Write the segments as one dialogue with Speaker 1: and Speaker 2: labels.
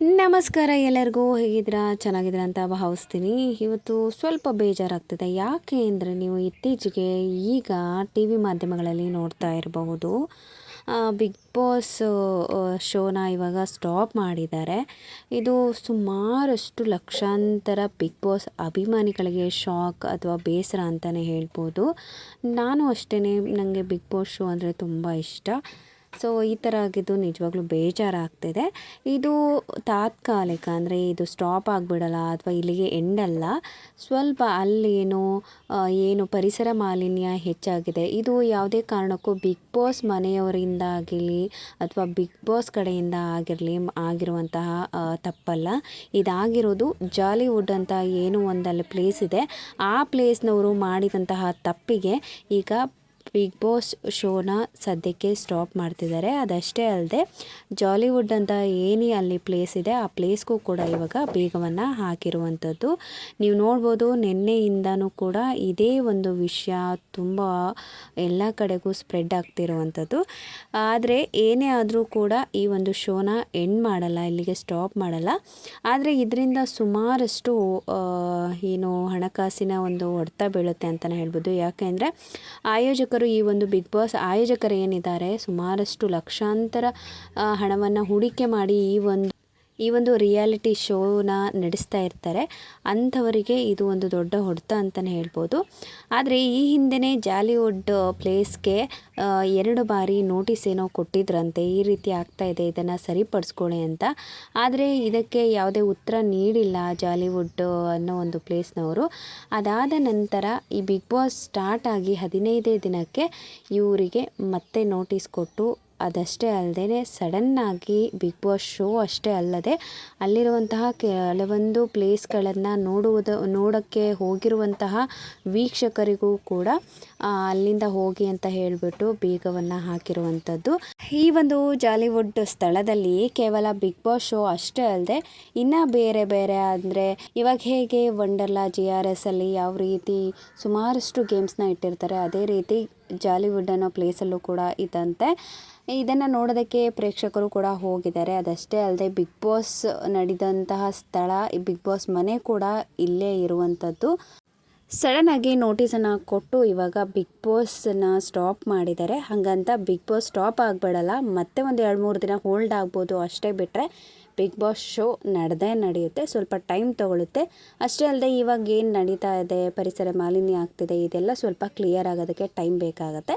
Speaker 1: ನಮಸ್ಕಾರ ಎಲ್ಲರಿಗೂ, ಹೇಗಿದ್ದೀರಾ? ಚೆನ್ನಾಗಿದ್ದೀರಾ ಅಂತ ಭಾವಿಸ್ತೀನಿ. ಇವತ್ತು ಸ್ವಲ್ಪ ಬೇಜಾರಾಗ್ತಿದೆ. ಯಾಕೆ ಅಂದರೆ ನೀವು ಇತ್ತೀಚೆಗೆ ಈಗ ಟಿ ವಿ ಮಾಧ್ಯಮಗಳಲ್ಲಿ ನೋಡ್ತಾ ಇರಬಹುದು. ಬಿಗ್ ಬಾಸ್ ಶೋನ ಇವಾಗ ಸ್ಟಾಪ್ ಮಾಡಿದ್ದಾರೆ. ಇದು ಸುಮಾರಷ್ಟು ಲಕ್ಷಾಂತರ ಬಿಗ್ ಬಾಸ್ ಅಭಿಮಾನಿಗಳಿಗೆ ಶಾಕ್ ಅಥವಾ ಬೇಸರ ಅಂತಲೇ ಹೇಳ್ಬೋದು. ನಾನು ಅಷ್ಟೇ ನನಗೆ ಬಿಗ್ ಬಾಸ್ ಶೋ ಅಂದರೆ ತುಂಬ ಇಷ್ಟ. ಸೊ, ಈ ಥರ ಆಗಿದ್ದು ನಿಜವಾಗ್ಲೂ ಬೇಜಾರಾಗ್ತಿದೆ. ಇದು ತಾತ್ಕಾಲಿಕ ಅಂದರೆ ಇದು ಸ್ಟಾಪ್ ಆಗಿಬಿಡಲ್ಲ ಅಥವಾ ಇಲ್ಲಿಗೆ ಎಂಡಲ್ಲ ಸ್ವಲ್ಪ ಅಲ್ಲೇನು ಏನು ಪರಿಸರ ಮಾಲಿನ್ಯ ಹೆಚ್ಚಾಗಿದೆ. ಇದು ಯಾವುದೇ ಕಾರಣಕ್ಕೂ ಬಿಗ್ ಬಾಸ್ ಮನೆಯವರಿಂದ ಆಗಿರಲಿ ಅಥವಾ ಬಿಗ್ ಬಾಸ್ ಕಡೆಯಿಂದ ಆಗಿರಲಿ, ಆಗಿರುವಂತಹ ತಪ್ಪಲ್ಲ. ಇದಾಗಿರೋದು ಜಾಲಿವುಡ್ ಅಂತ ಏನು ಒಂದಲ್ಲಿ ಪ್ಲೇಸ್ ಇದೆ. ಆ ಪ್ಲೇಸ್ನವರು ಮಾಡಿದಂತಹ ತಪ್ಪಿಗೆ ಈಗ ಬಿಗ್ ಬಾಸ್ ಶೋನ ಸದ್ಯಕ್ಕೆ ಸ್ಟಾಪ್ ಮಾಡ್ತಿದ್ದಾರೆ. ಅದಷ್ಟೇ ಅಲ್ಲದೆ ಜಾಲಿವುಡ್ ಅಂತ ಏನೇ ಅಲ್ಲಿ ಪ್ಲೇಸ್ ಇದೆ, ಆ ಪ್ಲೇಸ್ಗೂ ಕೂಡ ಇವಾಗ ಬೀಗವನ್ನು ಹಾಕಿರುವಂಥದ್ದು. ನೀವು ನೋಡ್ಬೋದು, ನಿನ್ನೆಯಿಂದನೂ ಕೂಡ ಇದೇ ಒಂದು ವಿಷಯ ತುಂಬ ಎಲ್ಲ ಕಡೆಗೂ ಸ್ಪ್ರೆಡ್ ಆಗ್ತಿರುವಂಥದ್ದು. ಆದರೆ, ಏನೇ ಆದರೂ ಕೂಡ ಈ ಒಂದು ಶೋನ ಎಂಡ್ ಮಾಡಲ್ಲ, ಇಲ್ಲಿಗೆ ಸ್ಟಾಪ್ ಮಾಡಲ್ಲ. ಆದರೆ, ಇದರಿಂದ ಸುಮಾರಷ್ಟು ಏನು ಹಣಕಾಸಿನ ಒಂದು ಹೊಡೆತ ಬೀಳುತ್ತೆ ಅಂತಲೇ ಹೇಳ್ಬೋದು. ಯಾಕೆಂದರೆ ಆಯೋಜಕರು ಈ ಒಂದು ಬಿಗ್ ಬಾಸ್ ಆಯೋಜಕರು ಏನಿದ್ದಾರೆ ಸುಮಾರಷ್ಟು ಲಕ್ಷಾಂತರ ಹಣವನ್ನು ಹೂಡಿಕೆ ಮಾಡಿ ಈ ಒಂದು ಈ ಒಂದು ರಿಯಾಲಿಟಿ ಶೋನ ನಡೆಸ್ತಾ ಇರ್ತಾರೆ. ಅಂಥವರಿಗೆ ಇದು ಒಂದು ದೊಡ್ಡ ಹೊಡೆತ ಅಂತಲೇ ಹೇಳ್ಬೋದು. ಆದರೆ ಈ ಹಿಂದೆಯೇ ಜಾಲಿವುಡ್ ಪ್ಲೇಸ್ಗೆ ಎರಡು ಬಾರಿ ನೋಟಿಸ್ ಏನೋ ಕೊಟ್ಟಿದ್ರಂತೆ. ಈ ರೀತಿ ಆಗ್ತಾ ಇದೆ, ಇದನ್ನು ಸರಿಪಡಿಸ್ಕೊಳ್ಳಿ ಅಂತ. ಆದರೆ ಇದಕ್ಕೆ ಯಾವುದೇ ಉತ್ತರ ನೀಡಿಲ್ಲ ಜಾಲಿವುಡ್ ಅನ್ನೋ ಒಂದು ಪ್ಲೇಸ್ನವರು. ಅದಾದ ನಂತರ ಈ ಬಿಗ್ ಬಾಸ್ ಸ್ಟಾರ್ಟ್ ಆಗಿ ಹದಿನೈದೇ ದಿನಕ್ಕೆ ಇವರಿಗೆ ಮತ್ತೆ ನೋಟಿಸ್ ಕೊಟ್ಟು ಅದಷ್ಟೇ ಅಲ್ಲದೆ ಸಡನ್ನಾಗಿ ಬಿಗ್ ಬಾಸ್ ಶೋ ಅಷ್ಟೇ ಅಲ್ಲದೆ ಅಲ್ಲಿರುವಂತಹ ಕೆಲವೊಂದು ಪ್ಲೇಸ್ಗಳನ್ನು ನೋಡುವುದು, ನೋಡೋಕ್ಕೆ ಹೋಗಿರುವಂತಹ ವೀಕ್ಷಕರಿಗೂ ಕೂಡ ಅಲ್ಲಿಂದ ಹೋಗಿ ಅಂತ ಹೇಳಿಬಿಟ್ಟು ಬೀಗವನ್ನು ಹಾಕಿರುವಂಥದ್ದು. ಈ ಒಂದು ಜಾಲಿವುಡ್ ಸ್ಥಳದಲ್ಲಿ ಕೇವಲ ಬಿಗ್ ಬಾಸ್ ಶೋ ಅಷ್ಟೇ ಅಲ್ಲದೆ ಇನ್ನು ಬೇರೆ ಬೇರೆ ಅಂದರೆ ಇವಾಗ ಹೇಗೆ ವಂಡರ್ಲಾ, ಜಿ ಆರ್ ಎಸ್ ಅಲ್ಲಿ ಯಾವ ರೀತಿ ಸುಮಾರಷ್ಟು ಗೇಮ್ಸ್ನ ಇಟ್ಟಿರ್ತಾರೆ, ಅದೇ ರೀತಿ ಜಾಲಿವುಡ್ ಅನ್ನೋ ಪ್ಲೇಸಲ್ಲೂ ಕೂಡ ಇದ್ದಂತೆ ಇದನ್ನು ನೋಡೋದಕ್ಕೆ ಪ್ರೇಕ್ಷಕರು ಕೂಡ ಹೋಗಿದ್ದಾರೆ. ಅದಷ್ಟೇ ಅಲ್ಲದೆ ಬಿಗ್ ಬಾಸ್ ನಡೆದಂತಹ ಸ್ಥಳ, ಈ ಬಿಗ್ ಬಾಸ್ ಮನೆ ಕೂಡ ಇಲ್ಲೇ ಇರುವಂಥದ್ದು. ಸಡನ್ನಾಗಿ ನೋಟಿಸನ್ನು ಕೊಟ್ಟು ಇವಾಗ ಬಿಗ್ ಬಾಸ್ನ ಸ್ಟಾಪ್ ಮಾಡಿದ್ದಾರೆ. ಹಾಗಂತ ಬಿಗ್ ಬಾಸ್ ಸ್ಟಾಪ್ ಆಗಬೇಡಲ್ಲ. ಮತ್ತೆ ಒಂದು ಎರಡು ಮೂರು ದಿನ ಹೋಲ್ಡ್ ಆಗ್ಬೋದು ಅಷ್ಟೇ ಬಿಟ್ಟರೆ ಬಿಗ್ ಬಾಸ್ ಶೋ ನಡೆದೇ ನಡೆಯುತ್ತೆ. ಸ್ವಲ್ಪ ಟೈಮ್ ತೊಗೊಳುತ್ತೆ. ಅಷ್ಟೇ ಅಲ್ಲದೆ ಇವಾಗ ಏನು ನಡೀತಾ ಇದೆ, ಪರಿಸರ ಮಾಲಿನ್ಯ ಆಗ್ತಿದೆ, ಇದೆಲ್ಲ ಸ್ವಲ್ಪ ಕ್ಲಿಯರ್ ಆಗೋದಕ್ಕೆ ಟೈಮ್ ಬೇಕಾಗುತ್ತೆ.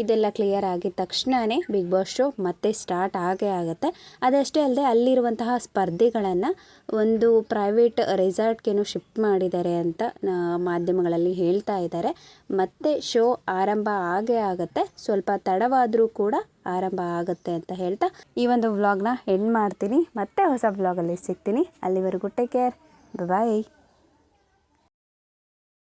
Speaker 1: ಇದೆಲ್ಲ ಕ್ಲಿಯರ್ ಆಗಿದ ತಕ್ಷಣವೇ ಬಿಗ್ ಬಾಸ್ ಶೋ ಮತ್ತೆ ಸ್ಟಾರ್ಟ್ ಆಗೇ ಆಗುತ್ತೆ. ಅದಷ್ಟೇ ಅಲ್ಲದೆ ಅಲ್ಲಿರುವಂತಹ ಸ್ಪರ್ಧಿಗಳನ್ನು ಒಂದು ಪ್ರೈವೇಟ್ ರೆಸಾರ್ಟ್ಗೇನು ಶಿಫ್ಟ್ ಮಾಡಿದ್ದಾರೆ ಅಂತ ಮಾಧ್ಯಮಗಳಲ್ಲಿ ಹೇಳ್ತಾ ಇದ್ದಾರೆ. ಮತ್ತೆ ಶೋ ಆರಂಭ ಆಗೇ ಆಗುತ್ತೆ. ಸ್ವಲ್ಪ ತಡವಾದರೂ ಕೂಡ ಆರಂಭ ಆಗುತ್ತೆ ಅಂತ ಹೇಳ್ತಾ ಈ ಒಂದು ವ್ಲಾಗ್ನ ಎಂಡ್ ಮಾಡ್ತೀನಿ. ಮತ್ತೆ ಹೊಸ ವ್ಲಾಗಲ್ಲಿ ಸಿಗ್ತೀನಿ. ಅಲ್ಲಿವರೆಗೂ ಟೇಕ್ ಕೇರ್ ಬಾಯ್